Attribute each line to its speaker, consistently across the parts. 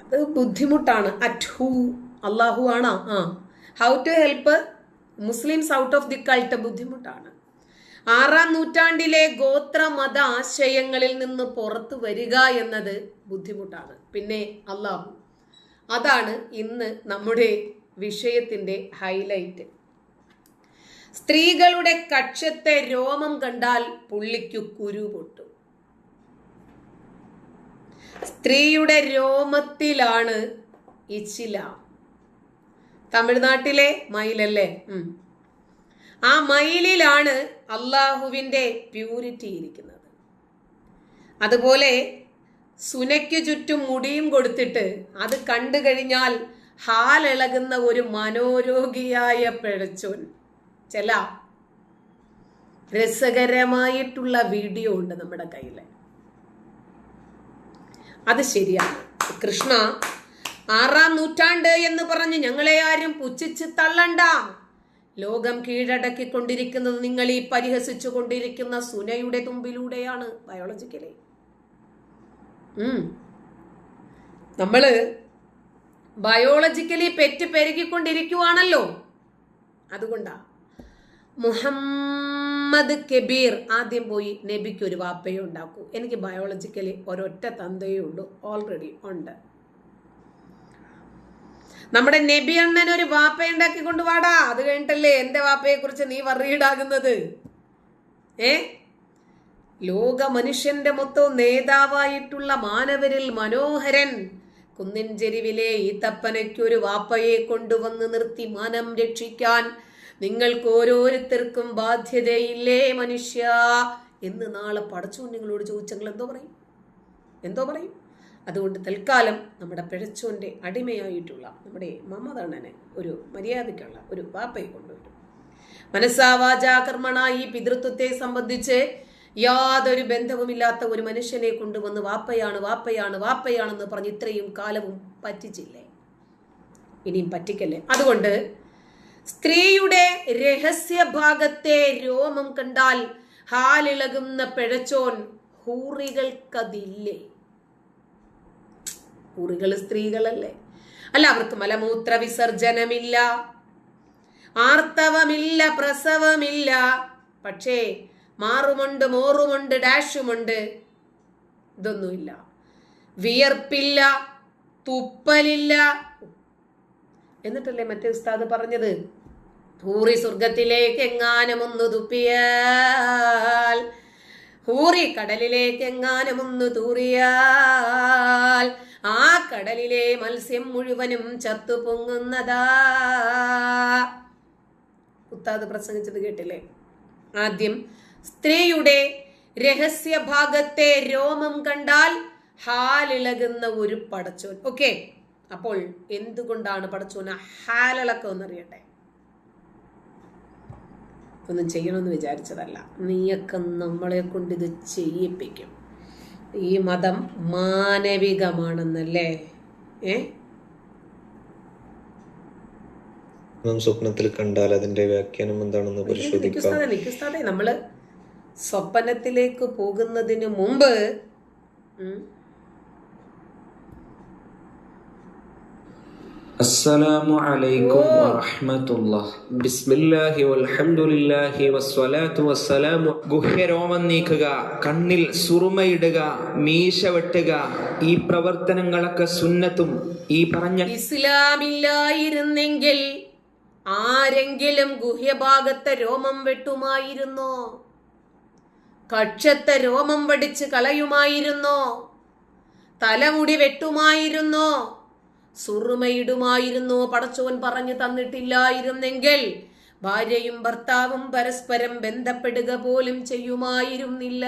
Speaker 1: അത് ബുദ്ധിമുട്ടാണ്. At who അള്ളാഹു ആണോ? ആ. How to help Muslims out of the cult ബുദ്ധിമുട്ടാണ്. ആറാം നൂറ്റാണ്ടിലെ ഗോത്ര മത ആശയങ്ങളിൽ നിന്ന് പുറത്തു വരിക എന്നത് ബുദ്ധിമുട്ടാണ്. പിന്നെ അള്ളാഹു അതാണ് ഇന്ന് നമ്മുടെ വിഷയത്തിന്റെ ഹൈലൈറ്റ് സ്ത്രീകളുടെ കക്ഷത്തെ രോമം കണ്ടാൽ പുള്ളിക്കു കുരു പൊട്ടും സ്ത്രീയുടെ രോമത്തിലാണ് ഇച്ചില തമിഴ്നാട്ടിലെ മയിലല്ലേ. ആ മയിലിലാണ് അള്ളാഹുവിന്റെ പ്യൂരിറ്റി ഇരിക്കുന്നത്. അതുപോലെ സുനയ്ക്ക് ചുറ്റും മുടിയും കൊടുത്തിട്ട് അത് കണ്ടു കഴിഞ്ഞാൽ ഹാലിളകുന്ന ഒരു മനോരോഗിയായ പിഴച്ചോൻ ചില രസകരമായിട്ടുള്ള വീഡിയോ ഉണ്ട് നമ്മുടെ കയ്യിൽ അത് ശരിയാണ്. കൃഷ്ണ ആറാം നൂറ്റാണ്ട് എന്ന് പറഞ്ഞ് ഞങ്ങളെ ആരും പുച്ഛിച്ച് തള്ളണ്ട. ലോകം കീഴടക്കിക്കൊണ്ടിരിക്കുന്നത് നിങ്ങൾ ഈ പരിഹസിച്ചു കൊണ്ടിരിക്കുന്ന സുനയുടെ തുമ്പിലൂടെയാണ് ബയോളജിക്കലി നമ്മൾ ബയോളജിക്കലി പെറ്റ് പെരുകിക്കൊണ്ടിരിക്കുവാണല്ലോ. അതുകൊണ്ടാ. മുഹമ്മദ് കബീർ ആദ്യം പോയി നബിക്ക് ഒരു വാപ്പയെ ഉണ്ടാക്കൂ. എനിക്ക് ബയോളജിക്കലി ഒരൊറ്റ തന്തയേ ഉള്ളൂ. ഓൾറെഡി ഉണ്ട്. നമ്മുടെ നബി അണ്ണൻ ഒരു വാപ്പ ഉണ്ടാക്കി കൊണ്ടുവാടാ. അത് കഴിഞ്ഞിട്ടല്ലേ എന്റെ വാപ്പയെ കുറിച്ച് നീ വറിയിടാകുന്നത് ഏ? ലോക മനുഷ്യന്റെ മൊത്തം നേതാവായിട്ടുള്ള മാനവരിൽ മനോഹരൻ കുന്നിൻ ചെരിവിലെ ഈത്തപ്പനയ്ക്കൊരു വാപ്പയെ കൊണ്ടുവന്ന് നിർത്തി മാനം രക്ഷിക്കാൻ നിങ്ങൾക്ക് ഓരോരുത്തർക്കും ബാധ്യതയില്ലേ മനുഷ്യ? എന്ന് നാളെ പടച്ചോൻ നിങ്ങളോട് ചോദിച്ചെങ്കിൽ എന്തോ പറയും. എന്തോ പറയും. അതുകൊണ്ട് തൽക്കാലം നമ്മുടെ പിഴച്ചോന്റെ അടിമയായിട്ടുള്ള നമ്മുടെ മമതണ്ണനെ ഒരു മര്യാദയ്ക്കുള്ള ഒരു വാപ്പയെ കൊണ്ടുവരും. മനസ്സാവാചാകർമ്മണ ഈ പിതൃത്വത്തെ സംബന്ധിച്ച് യാതൊരു ബന്ധവുമില്ലാത്ത ഒരു മനുഷ്യനെ കൊണ്ടുവന്ന് വാപ്പയാണ് വാപ്പയാണ് വാപ്പയാണെന്ന് പറഞ്ഞ് ഇത്രയും കാലവും പറ്റിച്ചില്ലേ? ഇനിയും പറ്റിക്കല്ലേ? അതുകൊണ്ട് സ്ത്രീയുടെ രഹസ്യഭാഗത്തെ രോമം കണ്ടാൽ ഹാലിളകുന്ന പിഴച്ചോൻ ഹൂറികൾക്കതില്ലേ? ഹൂറികൾ സ്ത്രീകളല്ലേ? അല്ല അവർക്ക് മലമൂത്ര വിസർജനമില്ല ആർത്തവമില്ല പ്രസവമില്ല. പക്ഷേ മാറുമുണ്ട് മോറുമുണ്ട് ഡാഷുമുണ്ട്. ഇതൊന്നുമില്ല. വിയർപ്പില്ല തുപ്പലില്ല എന്നിട്ടല്ലേ മറ്റേ ഉസ്താദ് പറഞ്ഞത്? ഹൂറി സ്വർഗത്തിലേക്ക് എങ്ങാനും ഒന്ന് തുപ്പിയാൽ ഹൂറി കടലിലേക്ക് എങ്ങാനും ഒന്ന് തൂറിയാൽ ആ കടലിലെ മത്സ്യം മുഴുവനും ചത്തു പൊങ്ങുന്നതാ. ഉത്താദ് പ്രസംഗിച്ചത് കേട്ടില്ലേ? ആദ്യം സ്ത്രീയുടെ രഹസ്യഭാഗത്തെ രോമം കണ്ടാൽ ഹാലിളകുന്ന ഒരു പടച്ചോൻ. ഓക്കെ? അപ്പോൾ എന്തുകൊണ്ടാണ് പടച്ചോന് ഹാലിളക്കം എന്നറിയട്ടെ ഒന്നും ചെയ്യണമെന്ന് വിചാരിച്ചതല്ല. നീയൊക്കെ നമ്മളെ കൊണ്ട് ഇത് ചെയ്യിപ്പിക്കും. ഈ മതം മാനവികമാണെന്നല്ലേ? ഏ?
Speaker 2: നാം സ്വപ്നത്തിൽ കണ്ടാൽ അതിന്റെ വ്യാഖ്യാനം എന്താണെന്ന് പരിശോധിക്കാം.
Speaker 1: നമ്മൾ സ്വപ്നത്തിലേക്ക് പോകുന്നതിന് മുമ്പ്
Speaker 3: السلام عليكم ورحمة الله بسم الله والحمد لله والصلاة والسلام ഗുഹ്യരോമം നീക്കുക കണ്ണിൽ സുറുമയിടുക മീശ വെട്ടുക ഈ പ്രവർത്തനങ്ങളൊക്കെ സുന്നത്തും ഈ പറഞ്ഞ
Speaker 1: ഇസ്ലാമില്ലായിരുന്നെങ്കിൽ ആരെങ്കിലും ഗുഹ്യഭാഗത്തെ രോമം വെട്ടുമായിരുന്നോ കക്ഷത്തെ രോമം വടിച്ച് കളയുമായിരുന്നോ തലമുടി വെട്ടുമായിരുന്നോ സുറുമയിടുമായിരുന്നോ പടച്ചോൻ പറഞ്ഞു തന്നിട്ടില്ലായിരുന്നെങ്കിൽ ഭാര്യയും ഭർത്താവും പരസ്പരം ബന്ധപ്പെടുക പോലും ചെയ്യുമായിരുന്നില്ല.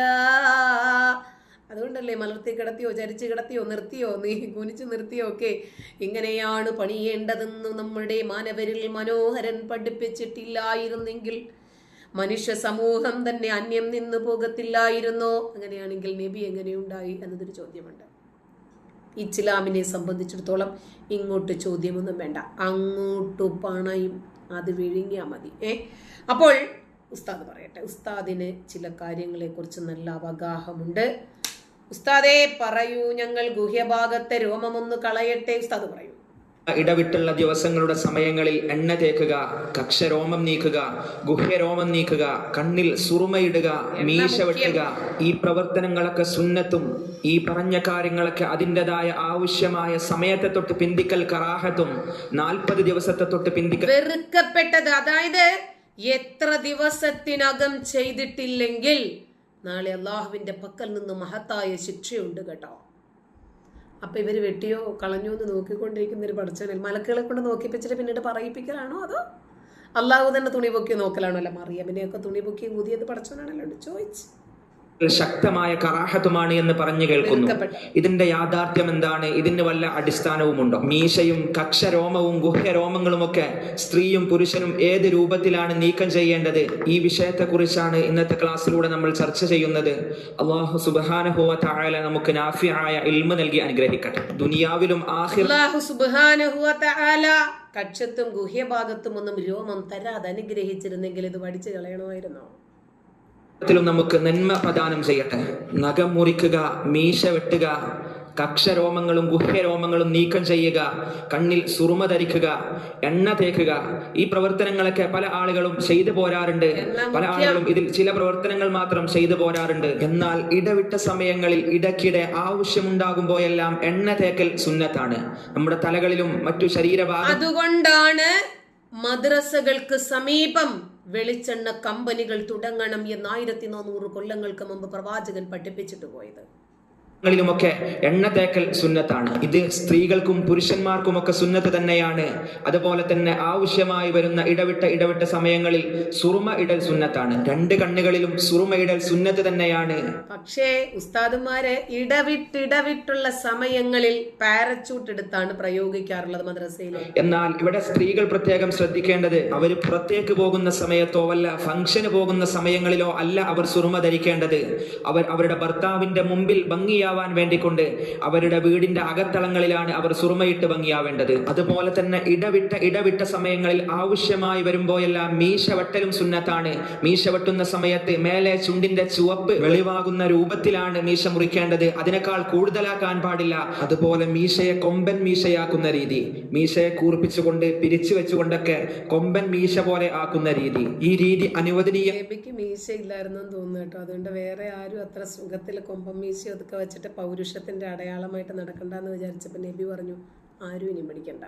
Speaker 1: അതുകൊണ്ടല്ലേ മലർത്തി കിടത്തിയോ ചരിച്ചു കിടത്തിയോ നിർത്തിയോ നീ കുനിച്ചു നിർത്തിയോ ഒക്കെ ഇങ്ങനെയാണ് പണിയേണ്ടതെന്ന് നമ്മുടെ മാനവരിൽ മനോഹരൻ പഠിപ്പിച്ചിട്ടില്ലായിരുന്നെങ്കിൽ മനുഷ്യ സമൂഹം തന്നെ അന്യം നിന്ന് പോകത്തില്ലായിരുന്നോ? അങ്ങനെയാണെങ്കിൽ നബി എങ്ങനെയുണ്ടായി എന്നതൊരു ചോദ്യമുണ്ട്. ഇസ്ലാമിനെ സംബന്ധിച്ചിടത്തോളം ഇങ്ങോട്ട് ചോദ്യമൊന്നും വേണ്ട. അങ്ങോട്ട് പണയും അത് വിഴുങ്ങിയാൽ മതി. ഏ? അപ്പോൾ ഉസ്താദ് പറയട്ടെ. ഉസ്താദിന് ചില കാര്യങ്ങളെക്കുറിച്ച് നല്ല അവഗാഹമുണ്ട്. ഉസ്താദേ പറയൂ ഞങ്ങൾ ഗുഹ്യഭാഗത്തെ രോമമൊന്ന് കളയട്ടെ ഉസ്താദ് പറയൂ.
Speaker 3: ഇടവിട്ടുള്ള ദിവസങ്ങളുടെ സമയങ്ങളിൽ എണ്ണ തേക്കുക കക്ഷരോമം നീക്കുക ഗുഹ്യരോമം നീക്കുക കണ്ണിൽ സുറുമയിടുക മീശ വെട്ടുക. ഈ പ്രവർത്തനങ്ങളൊക്കെ സുന്നത്തും ഈ പറഞ്ഞ കാര്യങ്ങളൊക്കെ അതിന്റെതായ ആവശ്യമായ സമയത്തെ തൊട്ട് പിന്തിക്കൽ കറാഹത്തും നാൽപ്പത് ദിവസത്തെ തൊട്ട് പിന്തിക്കൽ
Speaker 1: വെറുക്കപ്പെട്ടത്. അതായത് എത്ര ദിവസത്തിനകം ചെയ്തിട്ടില്ലെങ്കിൽ നാളെ അള്ളാഹുവിന്റെ പക്കൽ നിന്ന് മഹത്തായ ശിക്ഷയുണ്ട് കേട്ടോ. അപ്പൊ ഇവർ വെട്ടിയോ കളഞ്ഞോ എന്ന് നോക്കിക്കൊണ്ടിരിക്കുന്ന ഒരു പഠിച്ചവനിൽ മലക്കുകളെ കൊണ്ട് നോക്കിപ്പിച്ചിട്ട് പിന്നീട് പറയിപ്പിക്കലാണോ അതോ അള്ളാഹു തന്നെ തുണി പൊക്കി നോക്കലാണോ അല്ല? മറിയമ്മിനെയൊക്കെ തുണി പൊക്കി ഊതിയത് പടച്ചവനാണല്ലോ ചോദിച്ചു.
Speaker 3: ശക്തമായ കറാഹത്തുമാണ് എന്ന് പറഞ്ഞു കേൾക്കുന്നു. ഇതിന്റെ യാഥാർത്ഥ്യം എന്താണ്? ഇതിന് വല്ല അടിസ്ഥാനവുമുണ്ടോ? മീശയും കക്ഷരോമവും ഗുഹ്യരോമങ്ങളും ഒക്കെ സ്ത്രീയും പുരുഷനും ഏത് രൂപത്തിലാണ് നീക്കം ചെയ്യേണ്ടത്? ഈ വിഷയത്തെക്കുറിച്ചാണ് ഇന്നത്തെ ക്ലാസ്സിലൂടെ നമ്മൾ ചർച്ച ചെയ്യുന്നത്. അള്ളാഹു സുബാനഹുവ തായാല നമുക്ക് നാഫിയായ ഇൽമ നൽകി അനുഗ്രഹിക്കട്ടെ. ദുനിയാവിലും ആഹിർ
Speaker 1: കക്ഷത്തും ഗുഹ്യഭാഗത്തും ഒന്നും രോമം തരാതെ അനുഗ്രഹിച്ചിരുന്നെങ്കിൽ ഇത് പഠിച്ചു കളയണമായിരുന്നോ?
Speaker 3: ത്തിലും നമുക്ക് നന്മ പ്രദാനം ചെയ്യട്ടെ. നഖം മുറിക്കുക മീശ വെട്ടുക കക്ഷരോമങ്ങളും ഗുഹ്യരോമങ്ങളും നീക്കം ചെയ്യുക കണ്ണിൽ സുറുമ ധരിക്കുക എണ്ണ തേക്കുക. ഈ പ്രവർത്തനങ്ങളൊക്കെ പല ആളുകളും ചെയ്തു പോരാറുണ്ട്. പല ആളുകളും ഇതിൽ ചില പ്രവർത്തനങ്ങൾ മാത്രം ചെയ്തു പോരാറുണ്ട്. എന്നാൽ ഇടവിട്ട സമയങ്ങളിൽ ഇടയ്ക്കിടെ ആവശ്യമുണ്ടാകുമ്പോഴെല്ലാം എണ്ണ തേക്കൽ സുന്നത്താണ്. നമ്മുടെ തലകളിലും മറ്റു ശരീരഭാഗം
Speaker 1: അതുകൊണ്ടാണ് മദ്രസകൾക്ക് സമീപം വെളിച്ചെണ്ണ കമ്പനികൾ തുടങ്ങണം എന്ന് ആയിരത്തി നാനൂറ് കൊല്ലങ്ങൾക്ക് മുമ്പ് പ്രവാചകൻ പഠിപ്പിച്ചിട്ട് പോയത്.
Speaker 3: ങ്ങളിലുമൊക്കെ എണ്ണ തേക്കൽ സുന്നത്താണ്. ഇത് സ്ത്രീകൾക്കും പുരുഷന്മാർക്കും ഒക്കെ സുന്നത്ത് തന്നെയാണ്. അതുപോലെ തന്നെ ആവശ്യമായി വരുന്ന ഇടവിട്ട ഇടവിട്ട സമയങ്ങളിൽ സുറുമ ഇടൽ സുന്നത്താണ്. രണ്ട് കണ്ണുകളിലും സുറുമ ഇടൽ സുന്നത്ത് തന്നെയാണ്.
Speaker 1: പക്ഷേ ഉസ്താദുമാരെ ഇടവിട്ടിടവിട്ടുള്ള സമയങ്ങളിൽ പാരച്ചൂട്ട് എടുത്താണ് പ്രയോഗിക്കാറുള്ളത് മദ്രസയിൽ
Speaker 3: എന്നാൽ ഇവിടെ സ്ത്രീകൾ പ്രത്യേകം ശ്രദ്ധിക്കേണ്ടത് അവർ പുറത്തേക്ക് പോകുന്ന സമയത്തോ വല്ല ഫംഗ്ഷന് പോകുന്ന സമയങ്ങളിലോ അല്ല അവർ സുറുമ ധരിക്കേണ്ടത്. അവർ അവരുടെ ഭർത്താവിന്റെ മുമ്പിൽ ഭംഗിയാവാൻ വേണ്ടിക്കൊണ്ട് അവരുടെ വീടിന്റെ അകത്തളങ്ങളിലാണ് അവർ സുറുമയിട്ട് ഭംഗിയാവേണ്ടത്. അതുപോലെ തന്നെ ഇടവിട്ട ഇടവിട്ട സമയങ്ങളിൽ ആവശ്യമായി വരുമ്പോഴെല്ലാം മീശ വെട്ടലും സുന്നത്താണ്. മീശ വെട്ടുന്ന സമയത്ത് മേലെ ചുണ്ടിന്റെ ചുവപ്പ് വെളിവാകുന്ന രൂപത്തിലാണ് മീശ മുറിക്കേണ്ടത്. അതിനേക്കാൾ കൂടുതലാക്കാൻ പാടില്ല. അതുപോലെ മീശയെ കൊമ്പൻ മീശയാക്കുന്ന രീതി. മീശയെ കൂർപ്പിച്ചുകൊണ്ട് പിരിച്ചു വെച്ചുകൊണ്ടൊക്കെ കൊമ്പൻ മീശ പോലെ ആക്കുന്ന രീതി. ഈ രീതി അനുവദനീയ
Speaker 1: മീശ ഇല്ലായിരുന്നു തോന്നുന്നു കേട്ടോ. അതുകൊണ്ട് വേറെ ആരും അത്ര സുഖത്തിൽ കൊമ്പൻ മീശ ഒതുക്കെ വെച്ചിട്ട് പൗരുഷത്തിന്റെ അടയാളമായിട്ട് നടക്കണ്ടെന്ന് വിചാരിച്ചപ്പോൾ നബി പറഞ്ഞു ആരും ഇനി പഠിക്കണ്ട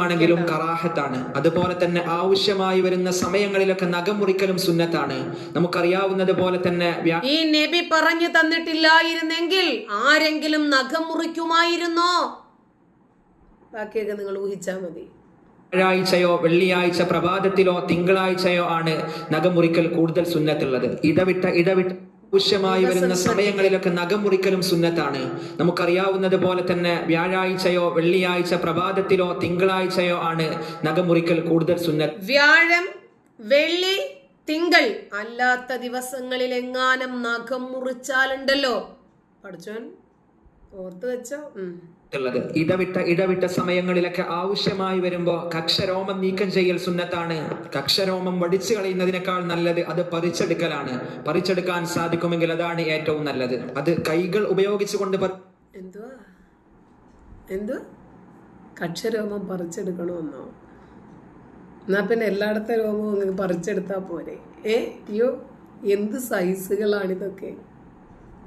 Speaker 3: ആണെങ്കിലും കറാഹത്താണ്. അതുപോലെ തന്നെ ആവശ്യമായി വരുന്ന സമയങ്ങളിലൊക്കെ നഖം മുറിക്കലും സുന്നത്താണ്. നമുക്കറിയാവുന്നത് പോലെ തന്നെ
Speaker 1: ഈ നബി പറഞ്ഞു തന്നിട്ടില്ലായിരുന്നെങ്കിൽ ആരെങ്കിലും നഖം മുറിക്കുമായിരുന്നോ ബാക്കിയൊക്കെ നിങ്ങൾ ഊഹിച്ചാ മതി.
Speaker 3: വ്യാഴാഴ്ചയോ വെള്ളിയാഴ്ച പ്രഭാതത്തിലോ തിങ്കളാഴ്ചയോ ആണ് നഖം മുറിക്കൽ കൂടുതൽ സുന്നത്തുള്ളത്. ഇടവിട്ട ഇടവിട്ട ആവശ്യമായി വരുന്ന സമയങ്ങളിലൊക്കെ നഖം മുറിക്കലും സുന്നത്താണ്. നമുക്കറിയാവുന്നത് പോലെ തന്നെ വ്യാഴാഴ്ചയോ വെള്ളിയാഴ്ച പ്രഭാതത്തിലോ തിങ്കളാഴ്ചയോ ആണ് നഖം മുറിക്കൽ കൂടുതൽ സുന്നത്ത്.
Speaker 1: വ്യാഴം വെള്ളി തിങ്കൾ അല്ലാത്ത ദിവസങ്ങളിൽ എങ്ങാനും നഖം മുറിച്ചാലുണ്ടല്ലോ. പഠിച്ചോൻ ഓർത്ത് വെച്ചോ? ഉം.
Speaker 3: ഉള്ളത്. ഇടവിട്ട ഇടവിട്ട സമയങ്ങളിലൊക്കെ ആവശ്യമായി വരുമ്പോൾ കക്ഷരോമം നീക്കം ചെയ്യൽ സുന്നത്താണ്. കക്ഷരോമം വടിച്ചു കളയുന്നതിനേക്കാൾ നല്ലത് അത് പറിച്ചെടുക്കലാണ്. പറിച്ചെടുക്കാൻ സാധിക്കുമെങ്കിൽ അതാണ് ഏറ്റവും നല്ലത്. അത് കൈകൾ ഉപയോഗിച്ചുകൊണ്ട്
Speaker 1: എന്തുവാ? എന്തുവാ? കക്ഷരോമം പറിച്ചെടുക്കണമെന്നോ എന്നാ പിന്നെ എല്ലായിടത്തെ രോമവും പറിച്ചെടുത്താൽ പറിച്ചെടുത്താ പോരെ. ഏ അയ്യോ എന്ത് സൈസുകളാണിതൊക്കെ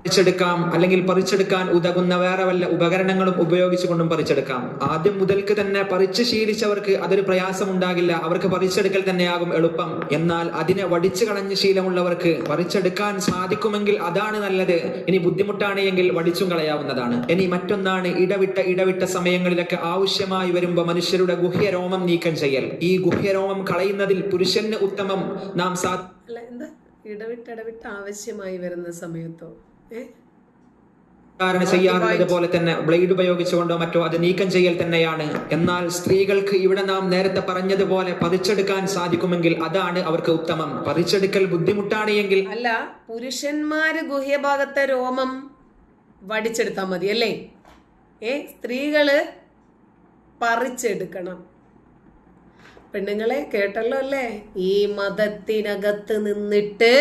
Speaker 3: പറിച്ചെടുക്കാം അല്ലെങ്കിൽ പറിച്ചെടുക്കാൻ ഉതകുന്ന വേറെ വല്ല ഉപകരണങ്ങളും ഉപയോഗിച്ചുകൊണ്ടും പറിച്ചെടുക്കാം. ആദ്യം മുതൽക്ക് തന്നെ പറിച്ചു ശീലിച്ചവർക്ക് അതൊരു പ്രയാസം ഉണ്ടാകില്ല അവർക്ക് പറിച്ചെടുക്കൽ തന്നെയാകും എളുപ്പം. എന്നാൽ അതിനെ വടിച്ചു കളഞ്ഞ ശീലമുള്ളവർക്ക് പറിച്ചെടുക്കാൻ സാധിക്കുമെങ്കിൽ അതാണ് നല്ലത്. ഇനി ബുദ്ധിമുട്ടാണ് എങ്കിൽ വടിച്ചും കളയാവുന്നതാണ്. ഇനി മറ്റൊന്നാണ് ഇടവിട്ട ഇടവിട്ട സമയങ്ങളിലൊക്കെ ആവശ്യമായി വരുമ്പോൾ മനുഷ്യരുടെ ഗുഹ്യരോമം നീക്കം ചെയ്യൽ. ഈ ഗുഹ്യരോമം കളയുന്നതിൽ പുരുഷന് ഉത്തമം. നാം സാ
Speaker 1: ഇടവിട്ട് ഇടവിട്ട് ആവശ്യമായി വരുന്ന സമയത്തോ?
Speaker 3: ചെയ്യാറുള്ളത് പോലെ തന്നെ ബ്ലേഡ് ഉപയോഗിച്ചുകൊണ്ടോ മറ്റോ അത് നീക്കം ചെയ്യൽ തന്നെയാണ്. എന്നാൽ സ്ത്രീകൾക്ക് ഇവിടെ നാം നേരത്തെ പറഞ്ഞതുപോലെ പതിച്ചെടുക്കാൻ സാധിക്കുമെങ്കിൽ അതാണ് അവർക്ക് ഉത്തമം. പതിച്ചെടുക്കൽ ബുദ്ധിമുട്ടാണ് എങ്കിൽ
Speaker 1: അല്ല പുരുഷന്മാര് ഗുഹ്യഭാഗത്തെ രോമം വടിച്ചെടുത്താൽ മതി അല്ലേ? ഏ സ്ത്രീകൾ പറിച്ചെടുക്കണം. പെണ്ണുങ്ങളെ കേട്ടല്ലോ അല്ലേ? ഈ മതത്തിനകത്ത് നിന്നിട്ട്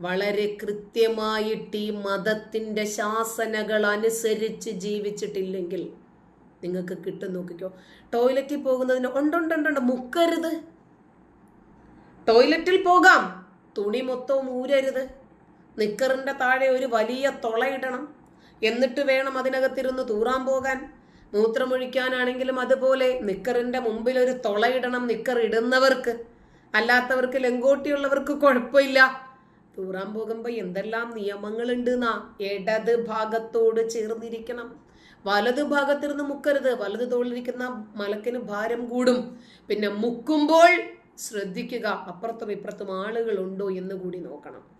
Speaker 1: വളരെ കൃത്യമായിട്ട് ഈ മതത്തിന്റെ ശാസനകൾ അനുസരിച്ച് ജീവിച്ചിട്ടില്ലെങ്കിൽ നിങ്ങൾക്ക് കിട്ടും നോക്കിക്കോ. ടോയ്ലറ്റിൽ പോകുന്നതിന് ഉണ്ടുണ്ടുണ്ടുണ്ട് മുക്കരുത്. ടോയ്ലറ്റിൽ പോകാം. തുണി മൊത്തവും ഊരരുത്. നിക്കറിന്റെ താഴെ ഒരു വലിയ തുളയിടണം. എന്നിട്ട് വേണം അതിനകത്തിരുന്ന് തൂറാൻ പോകാൻ. മൂത്രമൊഴിക്കാനാണെങ്കിലും അതുപോലെ നിക്കറിന്റെ മുമ്പിൽ ഒരു തുളയിടണം നിക്കർ ഇടുന്നവർക്ക് അല്ലാത്തവർക്ക് ലെങ്കോട്ടിയുള്ളവർക്ക് കുഴപ്പമില്ല. തൂറാൻ പോകുമ്പോൾ എന്തെല്ലാം നിയമങ്ങളുണ്ട് എന്നാ ഇടത് ഭാഗത്തോട് ചേർന്നിരിക്കണം. വലത് ഭാഗത്തിരുന്ന് മുക്കരുത്. വലത് തോളിലിരിക്കുന്ന മലക്കിന് ഭാരം കൂടും. പിന്നെ മുക്കുമ്പോൾ ശ്രദ്ധിക്കുക. അപ്പുറത്തും ഇപ്പുറത്തും ആളുകളുണ്ടോ എന്ന് കൂടി നോക്കണം.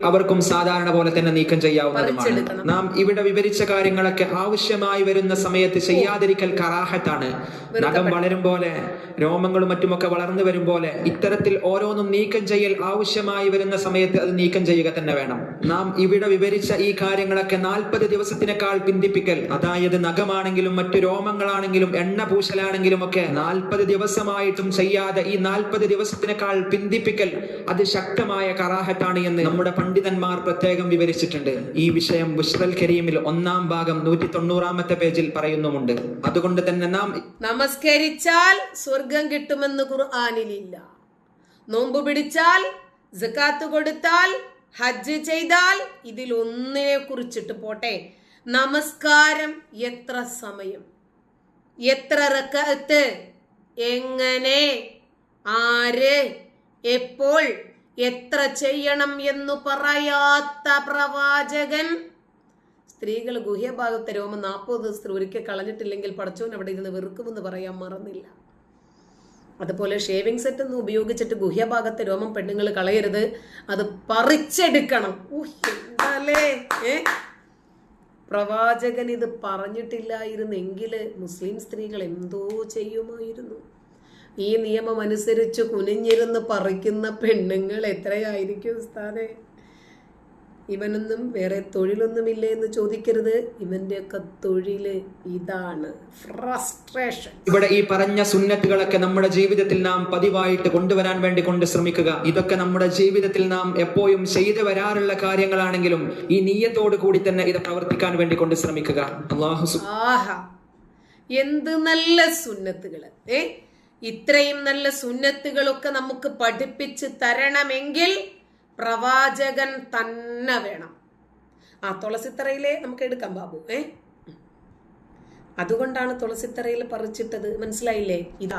Speaker 3: അവർക്കും സാധാരണ പോലെ തന്നെ നീക്കം ചെയ്യാവുന്നതുമാണ്. നാം ഇവിടെ വിവരിച്ച കാര്യങ്ങളൊക്കെ ആവശ്യമായി വരുന്ന സമയത്ത് ചെയ്യാതിരിക്കൽ കറാഹത്താണ്. നഖം വളരും പോലെ രോമങ്ങളും മറ്റുമൊക്കെ വളർന്നു വരും പോലെ ഇത്തരത്തിൽ ഓരോന്നും നീക്കം ചെയ്യൽ ആവശ്യമായി വരുന്ന സമയത്ത് അത് നീക്കം ചെയ്യുക തന്നെ വേണം. നാം ഇവിടെ വിവരിച്ച ഈ കാര്യങ്ങളൊക്കെ നാൽപ്പത് ദിവസത്തിനേക്കാൾ പിന്തിപ്പിക്കൽ അതായത് നഖമാണെങ്കിലും മറ്റു രോമങ്ങളാണെങ്കിലും എണ്ണ പൂശലാണെങ്കിലും ഒക്കെ നാൽപ്പത് ദിവസമായിട്ടും ചെയ്യാതെ ഈ നാൽപ്പത് ദിവസത്തിനേക്കാൾ പിന്തിപ്പിക്കൽ അത് ശക്തമായ കറാഹത്താണ് എന്ന് നമ്മുടെ പണ്ഡിതന്മാർ പ്രത്യേകം വിവരിച്ചിട്ടുണ്ട്. ഈ വിഷയം ബുഷ്റൽ കരീമിൽ ഒന്നാം ഭാഗം നൂറ്റി തൊണ്ണൂറാമത്തെ പേജിൽ പറയുന്നുമുണ്ട്. അതുകൊണ്ട് തന്നെ നാം
Speaker 1: നമസ്കരിച്ചാൽ സ്വർഗം കിട്ടുമെന്ന് ഖുർആാനിലില്ല. നോമ്പ് പിടിച്ചാൽ ജക്കാത്ത് കൊടുത്താൽ ഹജ്ജ് ചെയ്താൽ ഇതിൽ ഒന്നിനെ കുറിച്ചിട്ട് പോട്ടെ. നമസ്കാരം എത്ര സമയം? എത്ര റക്കത്ത്? എങ്ങനെ? ആര്? എപ്പോൾ? എത്ര ചെയ്യണം എന്നു പറയാത്ത പ്രവാചകൻ? സ്ത്രീകൾ ഗുഹ്യഭാഗത്തെ രോമം നാൽപ്പത് ദിവസത്തിൽ ഒരിക്കൽ കളഞ്ഞിട്ടില്ലെങ്കിൽ പടച്ചോൻ അവിടെ ഇരുന്ന് വെറുക്കുമെന്ന് പറയാൻ മറന്നില്ല. അതുപോലെ ഷേവിംഗ് സെറ്റ് ഒന്നും ഉപയോഗിച്ചിട്ട് ഗുഹ്യഭാഗത്തെ രോമം പെണ്ണുങ്ങൾ കളയരുത്. അത് പറിച്ചെടുക്കണം. പ്രവാചകൻ ഇത് പറഞ്ഞിട്ടില്ലായിരുന്നെങ്കിൽ മുസ്ലിം സ്ത്രീകൾ എന്തോ ചെയ്യുമായിരുന്നു. ഈ നിയമം അനുസരിച്ച് കുനിഞ്ഞിരുന്ന് പറിക്കുന്ന പെണ്ണുങ്ങൾ എത്രയായിരിക്കും സ്ഥാനെ ഇവനൊന്നും വേറെ തൊഴിലൊന്നുമില്ലേ എന്ന് ചോദിക്കരുത്. ഇവന്റെയൊക്കെ തൊഴിൽ ഇതാണ്. ഫ്രസ്ട്രേഷൻ
Speaker 3: ഇവിടെ ഈ പറഞ്ഞ സുന്നത്തുകളൊക്കെ നമ്മുടെ ജീവിതത്തിൽ നാം പതിവായിട്ട് കൊണ്ടുവരാൻ വേണ്ടി കൊണ്ട് ശ്രമിക്കുക. ഇതൊക്കെ നമ്മുടെ ജീവിതത്തിൽ നാം എപ്പോഴും ചെയ്തു വരാറുള്ള കാര്യങ്ങളാണെങ്കിലും ഈ നീയത്തോടു കൂടി തന്നെ ഇത് പ്രവർത്തിക്കാൻ വേണ്ടി കൊണ്ട് ശ്രമിക്കുക.
Speaker 1: ആഹാ. എന്ത് നല്ല സുന്നത്തുകൾ. ഏ? ഇത്രയും നല്ല സുന്നത്തുകളൊക്കെ നമുക്ക് പഠിപ്പിച്ച് തരണമെങ്കിൽ പ്രവാചകൻ തന്നെ വേണം. ആ തുളസിത്തറയിലെ നമുക്ക് എടുക്കാം ബാബു ഏ? അതുകൊണ്ടാണ് തുളസിത്തറയിൽ പറിച്ചിട്ടത്. മനസ്സിലായില്ലേ? ഇതാ.